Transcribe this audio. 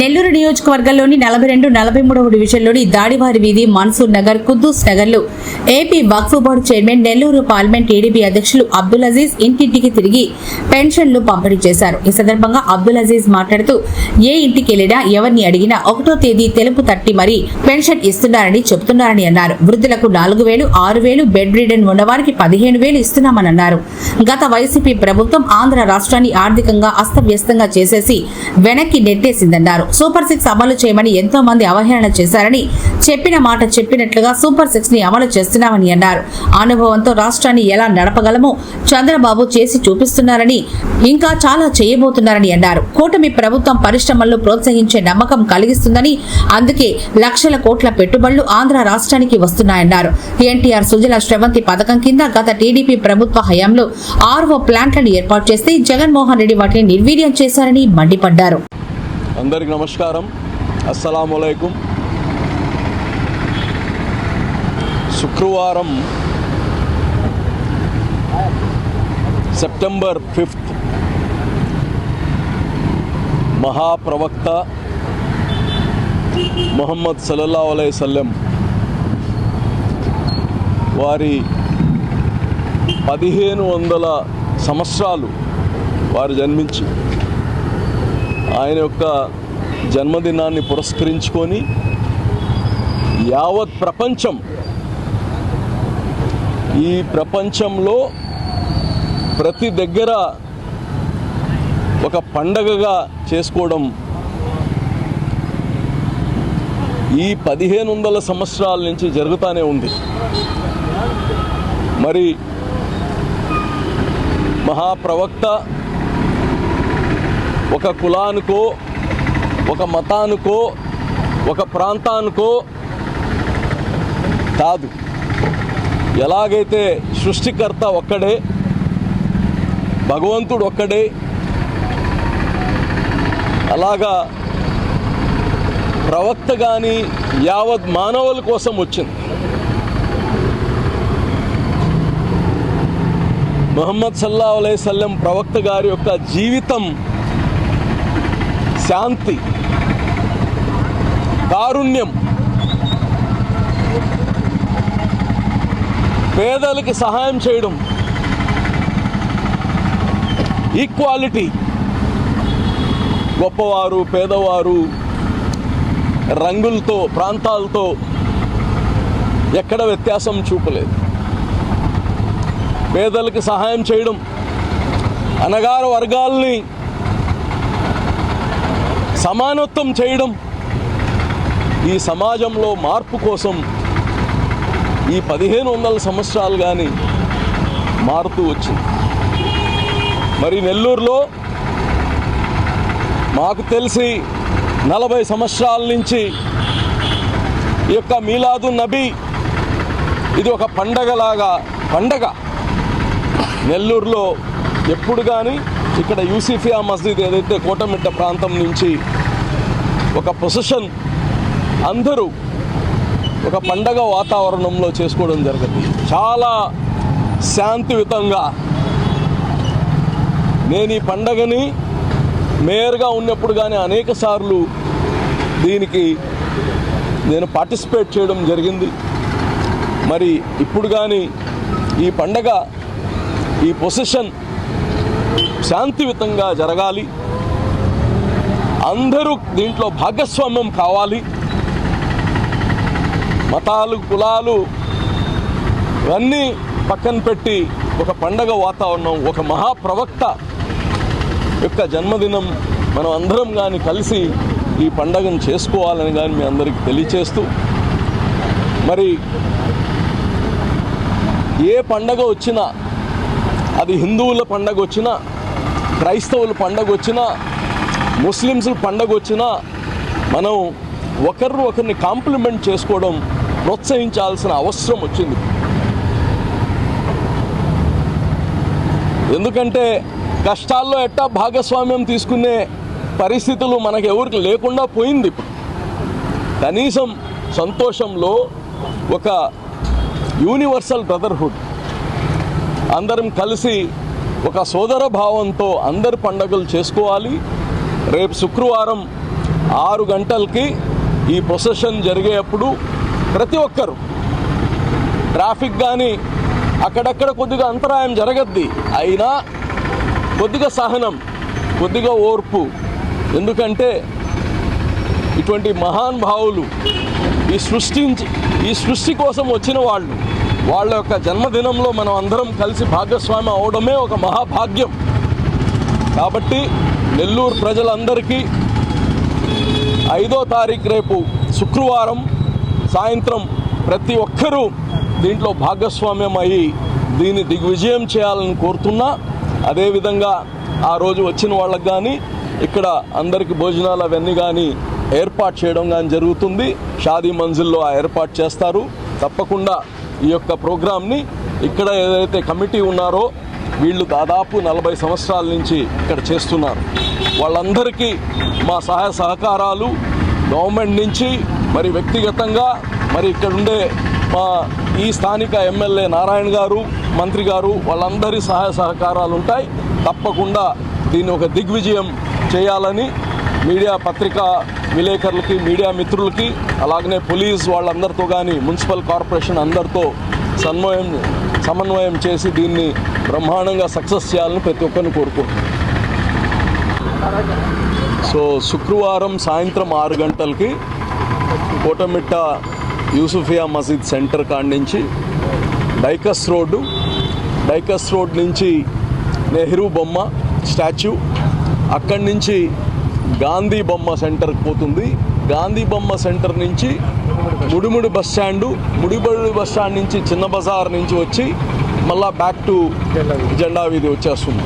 నెల్లూరు నియోజకవర్గంలోని నలభై రెండు నలభై మూడవ డివిజన్లోని దాడివారి వీధి Mansoor Nagar Kuddus నగర్లు AP Waqf board chairman Nellore parliament TDP అధ్యక్షులు అబ్దుల్ అజీజ్ ఇంటింటికి తిరిగి పెన్షన్లు పంపిణీ చేశారు. ఈ సందర్భంగా అబ్దుల్ అజీజ్ మాట్లాడుతూ ఏ ఇంటికి వెళ్ళినా ఎవరిని అడిగినా ఒకటో తేదీ తెలుపు తట్టి మరీ పెన్షన్ ఇస్తున్నారని చెబుతున్నారని అన్నారు. వృద్ధులకు నాలుగు వేలు ఆరు వేలు బెడ్ రిడన్ ఉన్నవారికి పదిహేను వేలు ఇస్తున్నామని అన్నారు. గత వైసీపీ ప్రభుత్వం ఆంధ్ర రాష్ట్రాన్ని ఆర్థికంగా అస్తవ్యస్తంగా చేసేసి వెనక్కి నెట్టేసిందన్నారు. సూపర్ సిక్స్ అమలు చేయమని ఎంతో మంది అవహేళన చేశారని చెప్పిన మాట చెప్పినట్లుగా సూపర్ సిక్స్ని అమలు చేస్తున్నామని అన్నారు. అనుభవంతో రాష్ట్రాన్ని ఎలా నడపగలమో చంద్రబాబు చేసి చూపిస్తున్నారని ఇంకా చాలా చేయబోతున్నారని అన్నారు. కూటమి ప్రభుత్వం పరిశ్రమలను ప్రోత్సహించే నమ్మకం కలిగిస్తుందని అందుకే లక్షల కోట్ల పెట్టుబడులు ఆంధ్ర రాష్ట్రానికి వస్తున్నాయన్నారు. ఎన్టీఆర్ సుజల శ్రవంతి పథకం కింద గత టీడీపీ ప్రభుత్వ హయాంలో ఆర్ఓ ప్లాంట్లను ఏర్పాటు చేస్తే జగన్మోహన్ రెడ్డి వాటిని నిర్వీర్యం చేశారని మండిపడ్డారు. అందరికి నమస్కారం. అస్సలాములైకుం శుక్రవారం సెప్టెంబర్ ఫిఫ్త్ మహాప్రవక్త మొహమ్మద్ సల్లల్లా అలై సల్లెం వారి పదిహేను వందల సంవత్సరాలు వారు జన్మించి ఆయన యొక్క జన్మదినాన్ని పురస్కరించుకొని యావత్ ప్రపంచం ఈ ప్రపంచంలో ప్రతి దగ్గర ఒక పండగగా చేసుకోవడం ఈ పదిహేను వందల సంవత్సరాల నుంచి జరుగుతూనే ఉంది. మరి మహాప్రవక్త ఒక కులానికో ఒక మతానికో ఒక ప్రాంతానికో కాదు. ఎలాగైతే సృష్టికర్త ఒక్కడే భగవంతుడు ఒక్కడే అలాగా ప్రవక్త కానీ యావత్ మానవుల కోసం వచ్చింది. మొహమ్మద్ సల్లా అలైసల్లం ప్రవక్త గారి యొక్క జీవితం శాంతి దారుణ్యం పేదలకి సహాయం చేయడం ఈక్వాలిటీ గొప్పవారు పేదవారు రంగులతో ప్రాంతాలతో ఎక్కడ వ్యత్యాసం చూపలేదు. పేదలకి సహాయం చేయడం అనగారు వర్గాల్ని సమానత్వం చేయడం ఈ సమాజంలో మార్పు కోసం ఈ పదిహేను వందల సంవత్సరాలు కానీ మారుతూ వచ్చింది. మరి నెల్లూరులో మాకు తెలిసి నలభై సంవత్సరాల నుంచి ఈ యొక్క మీలాదు నబీ ఇది ఒక పండగలాగా పండగ. నెల్లూరులో ఎప్పుడు కానీ ఇక్కడ యూసిఫియా మస్జిద్ ఏదైతే కోటమిట్ట ప్రాంతం నుంచి ఒక పొజిషన్ అందరూ ఒక పండగ వాతావరణంలో చేసుకోవడం జరిగింది. చాలా శాంతియుతంగా నేను ఈ పండగని మేయర్గా ఉన్నప్పుడు కానీ అనేక సార్లు దీనికి నేను పార్టిసిపేట్ చేయడం జరిగింది. మరి ఇప్పుడు కానీ ఈ పండగ ఈ పొసిషన్ శాంతియుతంగా జరగాలి. అందరూ దీంట్లో భాగస్వామ్యం కావాలి. మతాలు కులాలు ఇవన్నీ పక్కన పెట్టి ఒక పండగ వాతావరణం ఒక మహాప్రవక్త యొక్క జన్మదినం మనం అందరం కానీ కలిసి ఈ పండగను చేసుకోవాలని కానీ మీ అందరికీ తెలియచేస్తూ మరి ఏ పండగ వచ్చినా అది హిందువుల పండగ వచ్చినా క్రైస్తవుల పండగ వచ్చినా ముస్లిమ్స్ పండగ వచ్చినా మనం ఒకరు ఒకరిని కాంప్లిమెంట్ చేసుకోవడం ప్రోత్సహించాల్సిన అవసరం వచ్చింది. ఎందుకంటే కష్టాల్లో ఎట్టా భాగస్వామ్యం తీసుకునే పరిస్థితులు మనకు ఎవరికి లేకుండా పోయింది కనీసం సంతోషంలో ఒక యూనివర్సల్ బ్రదర్హుడ్ అందరం కలిసి ఒక సోదర భావంతో అందరి పండగలు చేసుకోవాలి. రేపు శుక్రవారం ఆరు గంటలకి ఈ ప్రొసెషన్ జరిగేటప్పుడు ప్రతి ఒక్కరు ట్రాఫిక్ కానీ అక్కడక్కడ కొద్దిగా అంతరాయం జరగద్ది. అయినా కొద్దిగా సహనం కొద్దిగా ఓర్పు. ఎందుకంటే ఇటువంటి మహాన్ భావులు ఈ సృష్టించి ఈ సృష్టి కోసం వచ్చిన వాళ్ళు వాళ్ళ యొక్క జన్మదినంలో మనం అందరం కలిసి భాగస్వామి అవడమే ఒక మహాభాగ్యం. కాబట్టి నెల్లూరు ప్రజలందరికీ ఐదో తారీఖు రేపు శుక్రవారం సాయంత్రం ప్రతి ఒక్కరూ దీంట్లో భాగస్వామ్యం అయ్యి దీన్ని దిగ్విజయం చేయాలని కోరుతున్నా. అదేవిధంగా ఆ రోజు వచ్చిన వాళ్ళకి కానీ ఇక్కడ అందరికీ భోజనాలు అవన్నీ కానీ ఏర్పాటు చేయడం కానీ జరుగుతుంది. షాదీ మంజిల్లో ఆ ఏర్పాటు చేస్తారు. తప్పకుండా ఈ యొక్క ప్రోగ్రామ్ని ఇక్కడ ఏదైతే కమిటీ ఉన్నారో వీళ్ళు దాదాపు నలభై సంవత్సరాల నుంచి ఇక్కడ చేస్తున్నారు. వాళ్ళందరికీ మా సహాయ సహకారాలు గవర్నమెంట్ నుంచి మరి వ్యక్తిగతంగా మరి ఇక్కడ ఉండే మా ఈ స్థానిక ఎమ్మెల్యే నారాయణ గారు మంత్రి గారు వాళ్ళందరి సహాయ సహకారాలు ఉంటాయి. తప్పకుండా దీన్ని ఒక దిగ్విజయం చేయాలని మీడియా పత్రికా విలేకరులకి మీడియా మిత్రులకి అలాగనే పోలీస్ వాళ్ళందరితో కానీ మున్సిపల్ కార్పొరేషన్ అందరితో సన్మయం సమన్వయం చేసి దీన్ని బ్రహ్మాండంగా సక్సెస్ చేయాలని ప్రతి ఒక్కరిని కోరుకుంటున్నాను సో శుక్రవారం సాయంత్రం ఆరు గంటలకి కోటమిట్ట యూసుఫియా మసీద్ సెంటర్ కాడి నుంచి డైకస్ రోడ్డు డైకస్ రోడ్ నుంచి నెహ్రూ బొమ్మ స్టాచ్యూ అక్కడి నుంచి గాంధీ బొమ్మ సెంటర్కి పోతుంది. గాంధీ బొమ్మ సెంటర్ నుంచి ముడిముడి బస్ స్టాండు ముడిబడి బస్ స్టాండ్ నుంచి చిన్న బజార్ నుంచి వచ్చి మళ్ళా బ్యాక్ టు జెండా వీధి వచ్చేస్తుంది.